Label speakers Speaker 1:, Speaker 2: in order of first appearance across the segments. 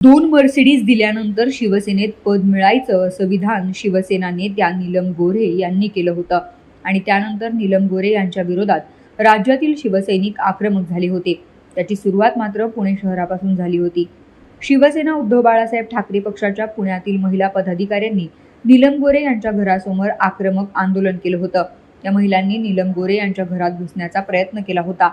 Speaker 1: दोन मर्सिडीज दिल्यानंतर शिवसेनेत पद मिळायचं असं विधान शिवसेना नेत्या नीलम गोऱ्हे यांनी केलं होतं. आणि त्यानंतर नीलम गोऱ्हे यांच्या विरोधात राज्यातील शिवसैनिक आक्रमक झाले होते. त्याची सुरुवात मात्र पुणे शहरापासून झाली होती. शिवसेना उद्धव बाळासाहेब ठाकरे पक्षाच्या पुण्यातील महिला पदाधिकाऱ्यांनी नीलम गोरे यांच्या घरासमोर आक्रमक आंदोलन केलं होतं. या महिलांनी नीलम गोरे यांच्या घरात घुसण्याचा प्रयत्न केला होता.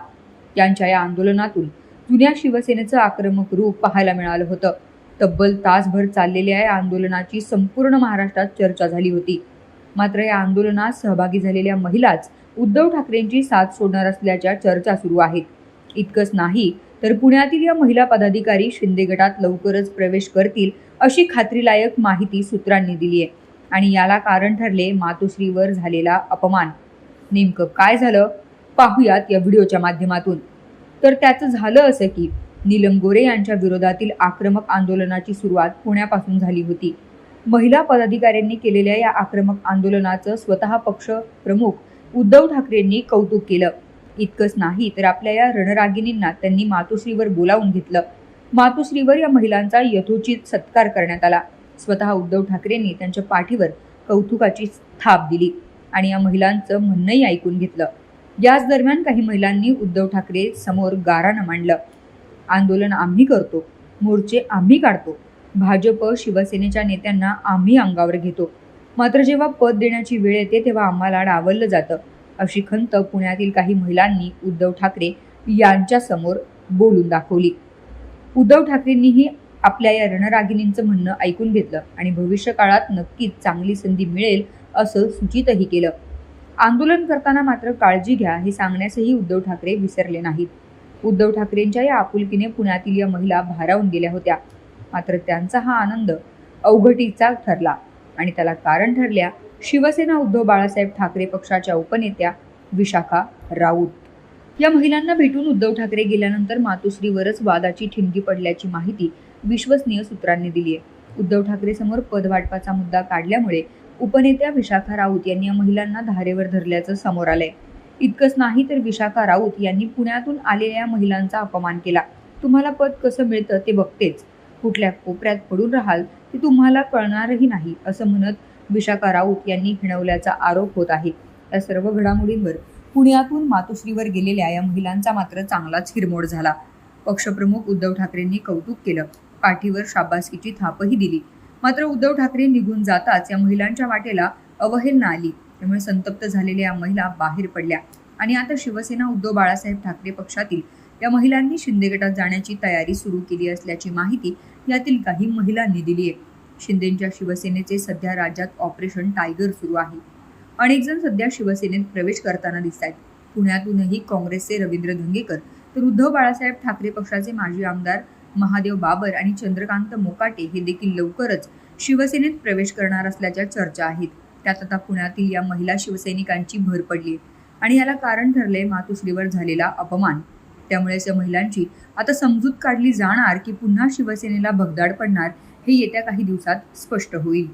Speaker 1: त्यांच्या या आंदोलनातून जुन्या शिवसेनेचं आक्रमक रूप पाहायला मिळालं होतं. तब्बल तासभर चाललेल्या या आंदोलनाची संपूर्ण महाराष्ट्रात चर्चा झाली होती. मात्र या आंदोलनात सहभागी झालेल्या महिलाच उद्धव ठाकरेंची साथ सोडणार असल्याच्या चर्चा सुरू आहेत. इतकंच नाही तर पुण्यातील या महिला पदाधिकारी शिंदे गटात लवकरच प्रवेश करतील अशी खात्रीलायक माहिती सूत्रांनी दिली आहे आणि याला कारण ठरले मातोश्रीवर झालेला अपमान. नेमकं काय झालं? पाहूयात या व्हिडिओच्या माध्यमातून. तर त्याचं झालं असं की नीलम गोरे यांच्या विरोधातील आक्रमक आंदोलनाची सुरुवात पुण्यापासून झाली होती. महिला पदाधिकाऱ्यांनी केलेल्या या आक्रमक आंदोलनाचं स्वतः पक्ष प्रमुख उद्धव ठाकरेंनी कौतुक केलं. इतकंच नाही तर आपल्या या रणरागिणींना त्यांनी मातोश्रीवर बोलावून घेतलं. मातोश्रीवर या महिलांचा यथोचित सत्कार करण्यात आला. स्वतः उद्धव ठाकरेंनी त्यांच्या पाठीवर कौतुकाची थाप दिली आणि या महिलांचं म्हणणंही ऐकून घेतलं. याच दरम्यान काही महिलांनी उद्धव ठाकरे समोर गारानं मांडलं. आंदोलन आम्ही करतो मोर्चे आम्ही काढतो भाजप शिवसेनेच्या नेत्यांना आम्ही अंगावर घेतो. मात्र जेव्हा पद देण्याची वेळ येते तेव्हा आम्हाला डावललं जातं अशी खंत पुण्यातील काही महिलांनी उद्धव ठाकरे यांच्यासमोर बोलून दाखवली. उद्धव ठाकरेंनीही आपल्या या रणरागिणींचं म्हणणं ऐकून घेतलं आणि भविष्य काळात नक्कीच चांगली संधी मिळेल असं सूचितही केलं. आंदोलन करताना मात्र काळजी घ्या हे सांगण्यासही उद्धव ठाकरे विसरले नाहीत. उद्धव ठाकरेंच्या या आपुलकीने पुण्यातील या महिला भारावून गेल्या होत्या. मात्र त्यांचा हा आनंद अवघटीचा ठरला आणि त्याला कारण ठरल्या शिवसेना उद्धव बाळासाहेब ठाकरे पक्षाच्या उपनेत्या विशाखा राऊत. या महिलांना भेटून उद्धव ठाकरे गेल्यानंतर मातोश्रीवरच वादाची ठिणगी पडल्याची माहिती विश्वसनीय सूत्रांनी दिली आहे उद्धव ठाकरे समोर पदवाटपाचा मुद्दा काढल्यामुळे उपनेत्या विशाखा राऊत यांनी या महिलांना धारेवर धरल्याचं समोर आलंय. इतकंच नाही तर विशाखा राऊत यांनी पुण्यातून आलेल्या महिलांचा अपमान केला. तुम्हाला पद कसं मिळतं ते बघतेच. कुठल्या कोपऱ्यात पडून राहाल ते तुम्हाला कळणारही नाही असं म्हणत विशाखा राऊत यांनी हिणवल्याचा आरोप होत आहे. या सर्व घडामोडींवर पुण्यातून मातोश्रीवर गेलेल्या या महिलांचा मात्र चांगलाच हिरमोड झाला. पक्षप्रमुख उद्धव ठाकरेंनी कौतुक केलं. पाठीवर शाबासकीची थापही दिली. मात्र उद्धव ठाकरे निघून जाताच या महिलांच्या वाटेला अवहेलना आली. त्यामुळे संतप्त झालेल्या या महिला बाहेर पडल्या. आणि आता शिवसेना उद्धव बाळासाहेब ठाकरे पक्षातील या महिलांनी शिंदे गटात जाण्याची तयारी सुरू केली असल्याची माहिती यातील काही महिलांनी दिली आहे. शिंदेच्या शिवसेनेचे सध्या राज्यात ऑपरेशन टायगर सुरू आहे. अनेक जण सध्या शिवसेनेत प्रवेश करताना दिसत आहेत. पुण्यातूनही काँग्रेसचे रवींद्र धंगेकर तर उद्धव बाळासाहेब ठाकरे पक्षाचे माजी आमदार महादेव बाबर आणि चंद्रकांत मोकाटे हे देखील लवकरच शिवसेनेत प्रवेश करणार असल्याच्या चर्चा आहेत. त्यात आता पुण्यातील या महिला शिवसैनिकांची भर पडली आणि याला कारण ठरले मातोश्रीवर झालेला अपमान. त्यामुळेच या महिलांची आता समजूत काढली जाणार की पुन्हा शिवसेनेला भगदाड पडणार हे येत्या काही दिवसात स्पष्ट होईल.